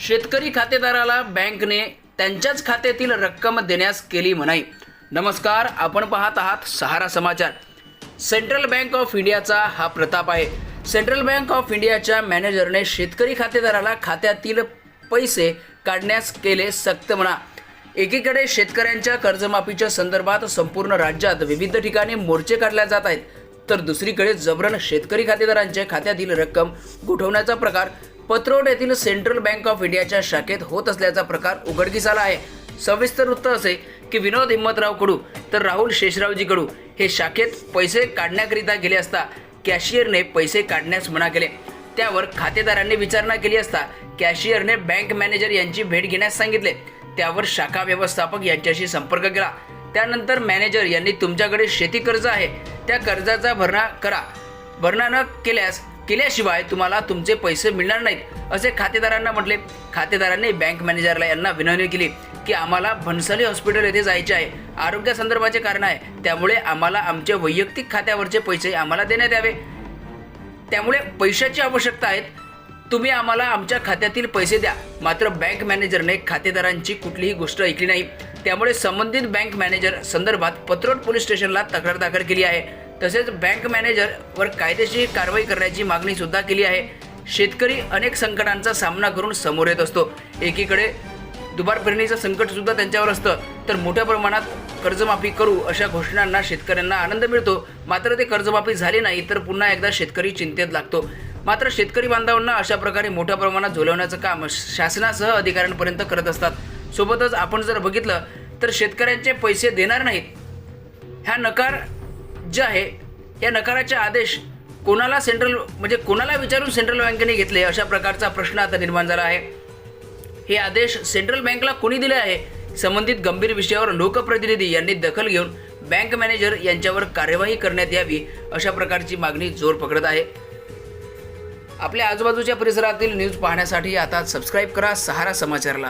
शेतकरी खातेदाराला बँकने त्यांच्याच खात्यातील रक्कम देण्यास केली मनाई. नमस्कार आपण पाहत आहात Sahara Samachar. Central bank of इंडियाचा हा प्रताप आहे. सेंट्रल बँक ऑफ इंडियाच्या मॅनेजरने शेतकरी खातेदाराला खात्यातील पैसे काढण्यास केले सक्त म्हणा एकीकडे शेतकऱ्यांच्या कर्जमाफीच्या संदर्भात संपूर्ण राज्यात विविध ठिकाणी मोर्चे काढले जात आहेत तर दुसरीकडे जबरन शेतकरी खातेदारांच्या खात्यातील रक्कम गुठवण्याचा प्रकार पत्रोड येथील सेंट्रल बँक ऑफ इंडियाच्या शाखेत होत असल्याचा प्रकार उघडकीस आला आहे. सविस्तर वृत्त असे की विनोद हिम्मतराव कडू तर राहुल शेषरावजी कडू हे शाखेत पैसे काढण्याकरिता गेले असता कॅशियरने पैसे काढण्यास मना केले. त्यावर खातेदारांनी विचारणा केली असता कॅशियरने बँक मॅनेजर यांची भेट घेण्यास सांगितले. त्यावर शाखा व्यवस्थापक यांच्याशी संपर्क केला. त्यानंतर मॅनेजर यांनी तुमच्याकडे शेती कर्ज आहे. त्या कर्जाचा भरणा करा. भरणा न केल्यास केल्याशिवाय तुम्हाला तुमचे पैसे मिळणार नाहीत असे खातेदारांना म्हटले. खातेदारांनी बँक मॅनेजरला यांना विनवणी केली की आम्हाला भन्साली हॉस्पिटल येथे जायचे आहे. आरोग्यासंदर्भाचे कारण आहे. त्यामुळे आम्हाला आमचे वैयक्तिक खात्यावरचे पैसे आम्हाला देण्यात यावे. त्यामुळे पैशाची आवश्यकता आहेत. तुम्ही आम्हाला आमच्या खात्यातील पैसे द्या. मात्र बँक मॅनेजरने खातेदारांची कुठलीही गोष्ट ऐकली नाही. त्यामुळे संबंधित बँक मॅनेजर संदर्भात पत्रोट पोलीस स्टेशनला तक्रार दाखल केली आहे. तसेच बँक मॅनेजरवर कायदेशीर कारवाई करण्याची मागणी सुद्धा केली आहे. शेतकरी अनेक संकटांचा सामना करून समोर येत असतो. एकीकडे दुबार पेरणीचं संकट सुद्धा त्यांच्यावर असतं. तर मोठ्या प्रमाणात कर्जमाफी करू अशा घोषणांना शेतकऱ्यांना आनंद मिळतो. मात्र ते कर्जमाफी झाली नाही तर पुन्हा एकदा शेतकरी चिंतेत लागतो. मात्र शेतकरी बांधवांना अशा प्रकारे मोठ्या प्रमाणात झोलवण्याचं काम शासनासह अधिकाऱ्यांपर्यंत करत असतात. सोबतच आपण जर बघितलं तर शेतकऱ्यांचे पैसे देणार नाहीत. ह्या नकार जे आहे या नकाराचे आदेश कोणाला सेंट्रल म्हणजे कोणाला विचारून सेंट्रल बँकेने घेतले? अशा प्रकारचा प्रश्न आता निर्माण झाला आहे. हे आदेश सेंट्रल बँकला कोणी दिले आहे? संबंधित गंभीर विषयावर लोकप्रतिनिधी यांनी दखल घेऊन बँक मॅनेजर यांच्यावर कार्यवाही करण्यात यावी अशा प्रकारची मागणी जोर पकडत आहे. आपल्या आजूबाजूच्या परिसरातील न्यूज पाहण्यासाठी आता सबस्क्राईब करा सहारा समाचारला.